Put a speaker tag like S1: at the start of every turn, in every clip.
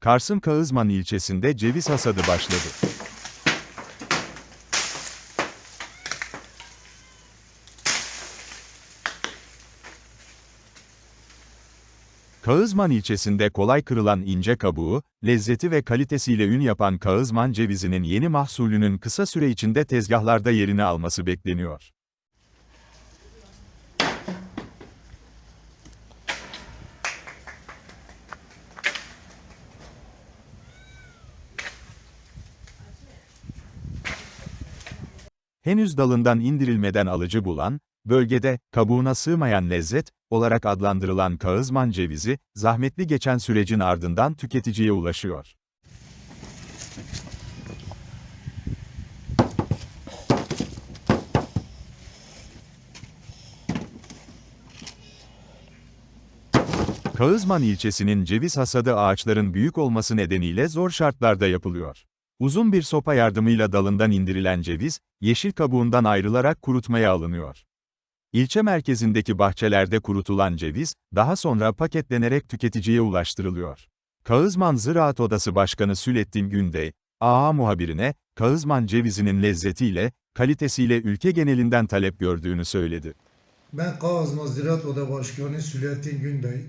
S1: Kars'ın Kağızman ilçesinde ceviz hasadı başladı. Kağızman ilçesinde kolay kırılan ince kabuğu, lezzeti ve kalitesiyle ün yapan Kağızman cevizinin yeni mahsulünün kısa süre içinde tezgahlarda yerini alması bekleniyor. Henüz dalından indirilmeden alıcı bulan, bölgede kabuğuna sığmayan lezzet olarak adlandırılan Kağızman cevizi, zahmetli geçen sürecin ardından tüketiciye ulaşıyor. Kağızman ilçesinin ceviz hasadı ağaçların büyük olması nedeniyle zor şartlarda yapılıyor. Uzun bir sopa yardımıyla dalından indirilen ceviz, yeşil kabuğundan ayrılarak kurutmaya alınıyor. İlçe merkezindeki bahçelerde kurutulan ceviz, daha sonra paketlenerek tüketiciye ulaştırılıyor. Kağızman Ziraat Odası Başkanı Sülettin Günday, AA muhabirine, Kağızman cevizinin lezzetiyle, kalitesiyle ülke genelinden talep gördüğünü söyledi.
S2: Ben Kağızman Ziraat Oda Başkanı Sülettin Günday.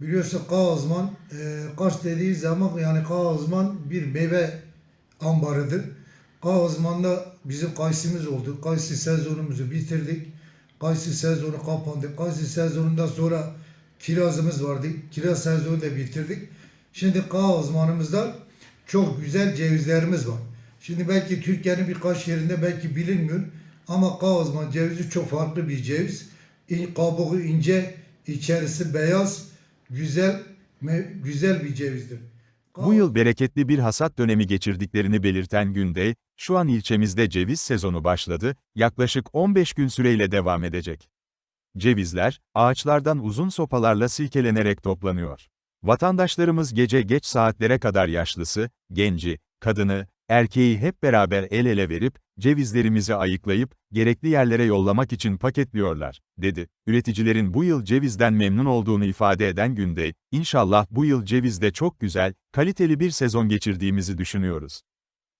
S2: Biliyorsun Kağızman, e, Kars dediği zaman yani Kağızman bir meyve ambarıdır. Kağızman'da bizim kayısımız oldu. Kayısı sezonumuzu bitirdik. Kayısı sezonu kapandı. Kayısı sezonundan sonra kirazımız vardı. Kiraz sezonu da bitirdik. Şimdi Kağızman'ımızda çok güzel cevizlerimiz var. Şimdi belki Türkiye'nin birkaç yerinde belki bilinmiyor. Ama Kağızman cevizi çok farklı bir ceviz. Kabuğu ince, içerisi beyaz, güzel, güzel bir cevizdir.
S1: Bu yıl bereketli bir hasat dönemi geçirdiklerini belirten Günday, şu an ilçemizde ceviz sezonu başladı, yaklaşık 15 gün süreyle devam edecek. Cevizler, ağaçlardan uzun sopalarla silkelenerek toplanıyor. Vatandaşlarımız gece geç saatlere kadar yaşlısı, genci, kadını, erkeği hep beraber el ele verip, cevizlerimizi ayıklayıp, gerekli yerlere yollamak için paketliyorlar, dedi. Üreticilerin bu yıl cevizden memnun olduğunu ifade eden Günday, inşallah bu yıl cevizde çok güzel, kaliteli bir sezon geçirdiğimizi düşünüyoruz.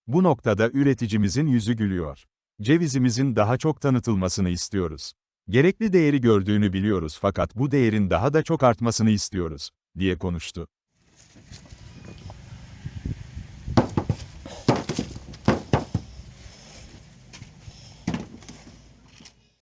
S1: Bu noktada üreticimizin yüzü gülüyor. Cevizimizin daha çok tanıtılmasını istiyoruz. Gerekli değeri gördüğünü biliyoruz fakat bu değerin daha da çok artmasını istiyoruz, diye konuştu.